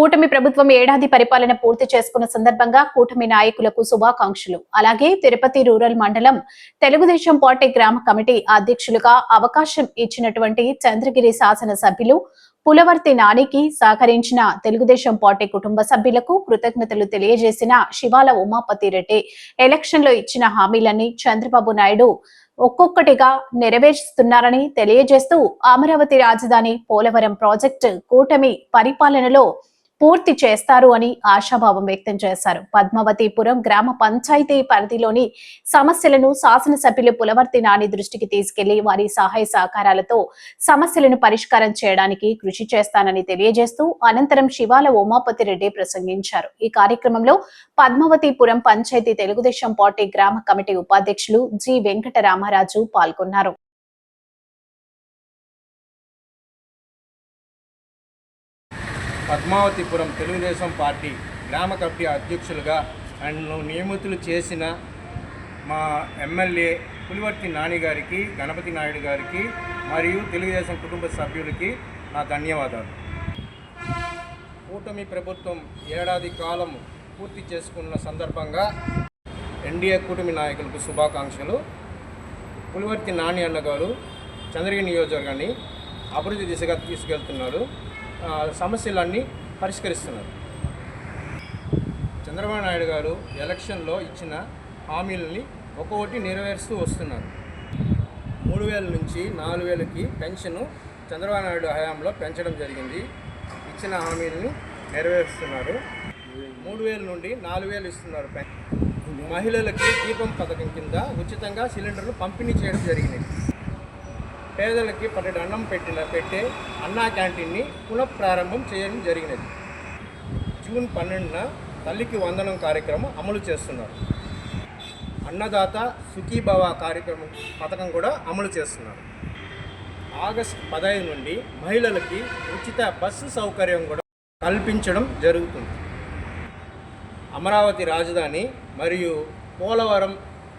కూటమి ప్రభుత్వం ఏడాది పరిపాలన పూర్తి చేసుకున్న సందర్భంగా కూటమి నాయకులకు శుభాకాంక్షలు. అలాగే తిరుపతి రూరల్ మండలం తెలుగుదేశం పార్టీ గ్రామ కమిటీ అధ్యక్షులుగా అవకాశం ఇచ్చినటువంటి చంద్రగిరి శాసన సభ్యులు పులవర్తి నానికి సహకరించిన తెలుగుదేశం పార్టీ కుటుంబ సభ్యులకు కృతజ్ఞతలు తెలియజేసిన శివాల ఉమాపతి రెడ్డి ఎలక్షన్లో ఇచ్చిన హామీలని చంద్రబాబు నాయుడు ఒక్కొక్కటిగా నెరవేరుస్తున్నారని తెలియజేస్తూ అమరావతి రాజధాని పోలవరం ప్రాజెక్టు కూటమి పరిపాలనలో పూర్తి చేస్తారు అని ఆశాభావం వ్యక్తం చేశారు. పద్మావతిపురం గ్రామ పంచాయతీ పరిధిలోని సమస్యలను శాసనసభ్యులు పులవర్తి నాని దృష్టికి తీసుకెళ్ళి వారి సహాయ సహకారాలతో సమస్యలను పరిష్కారం చేయడానికి కృషి చేస్తానని తెలియజేస్తూ అనంతరం శివాల ఉమాపతి రెడ్డి ప్రసంగించారు. ఈ కార్యక్రమంలో పద్మావతిపురం పంచాయతీ తెలుగుదేశం పార్టీ గ్రామ కమిటీ ఉపాధ్యక్షులు జి వెంకట రామారాజు పాల్గొన్నారు. పద్మావతిపురం తెలుగుదేశం పార్టీ గ్రామ కమిటీ అధ్యక్షులుగా నన్ను నియమితులు చేసిన మా ఎమ్మెల్యే పులివర్తి నాని గారికి గణపతి నాయుడు గారికి మరియు తెలుగుదేశం కుటుంబ సభ్యులకి నా ధన్యవాదాలు. కూటమి ప్రభుత్వం ఏడాది కాలం పూర్తి చేసుకున్న సందర్భంగా ఎన్డీఏ కూటమి నాయకులకు శుభాకాంక్షలు. పులివర్తి నాని అన్న గారు చంద్రగిరి నియోజకవర్గాన్ని అభివృద్ధి దిశగా తీసుకెళ్తున్నారు. సమస్యలన్నీ పరిష్కరిస్తున్నారు. చంద్రబాబు నాయుడు గారు ఎలక్షన్లో ఇచ్చిన హామీలని ఒక్కొక్కటి నెరవేరుస్తూ వస్తున్నారు. మూడు వేల నుంచి నాలుగు వేలకి పెన్షను చంద్రబాబు నాయుడు హయాంలో పెంచడం జరిగింది. ఇచ్చిన హామీలను నెరవేరుస్తున్నారు. మూడు వేల నుండి నాలుగు వేలు ఇస్తున్నారు పెన్ మహిళలకి దీపం పథకం కింద ఉచితంగా సిలిండర్లు పంపిణీ చేయడం జరిగింది. పేదలకి పన్నెండు అన్నం పెట్టిన పెట్టే అన్నా క్యాంటీన్ని పునఃప్రారంభం చేయడం జరిగినది. జూన్ పన్నెండున తల్లికి వందనం కార్యక్రమం అమలు చేస్తున్నారు. అన్నదాత సుఖీభవ కార్యక్రమం పథకం కూడా అమలు చేస్తున్నారు. ఆగస్టు పదహైదు నుండి మహిళలకి ఉచిత బస్సు సౌకర్యం కూడా కల్పించడం జరుగుతుంది. అమరావతి రాజధాని మరియు పోలవరం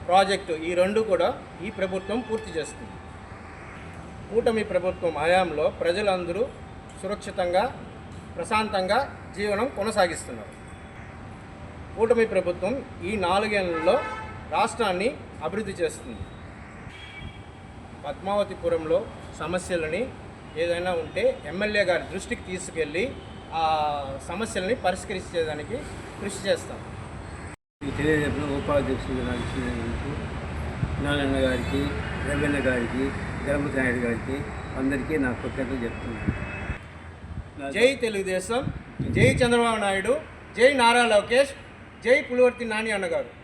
ప్రాజెక్టు ఈ రెండు కూడా ఈ ప్రభుత్వం పూర్తి చేస్తుంది. కూటమి ప్రభుత్వం హయాంలో ప్రజలందరూ సురక్షితంగా ప్రశాంతంగా జీవనం కొనసాగిస్తున్నారు. కూటమి ప్రభుత్వం ఈ నాలుగేళ్ళలో రాష్ట్రాన్ని అభివృద్ధి చేస్తుంది. పద్మావతిపురంలో సమస్యలని ఏదైనా ఉంటే ఎమ్మెల్యే గారి దృష్టికి తీసుకెళ్ళి ఆ సమస్యలని పరిష్కరించేదానికి కృషి చేస్తాం. ఈ తెలియజేసిన ఉపాధ్యక్షులు నాకు నారాయణ గారికి రవీణ గారికి గణపతి నాయుడు గారికి అందరికీ నా కృతజ్ఞతలు చెప్తున్నాను. నా- జై తెలుగుదేశం జై చంద్రబాబు నాయుడు జై నారా లోకేష్ జై పులివర్తి నాని అన్నగారు.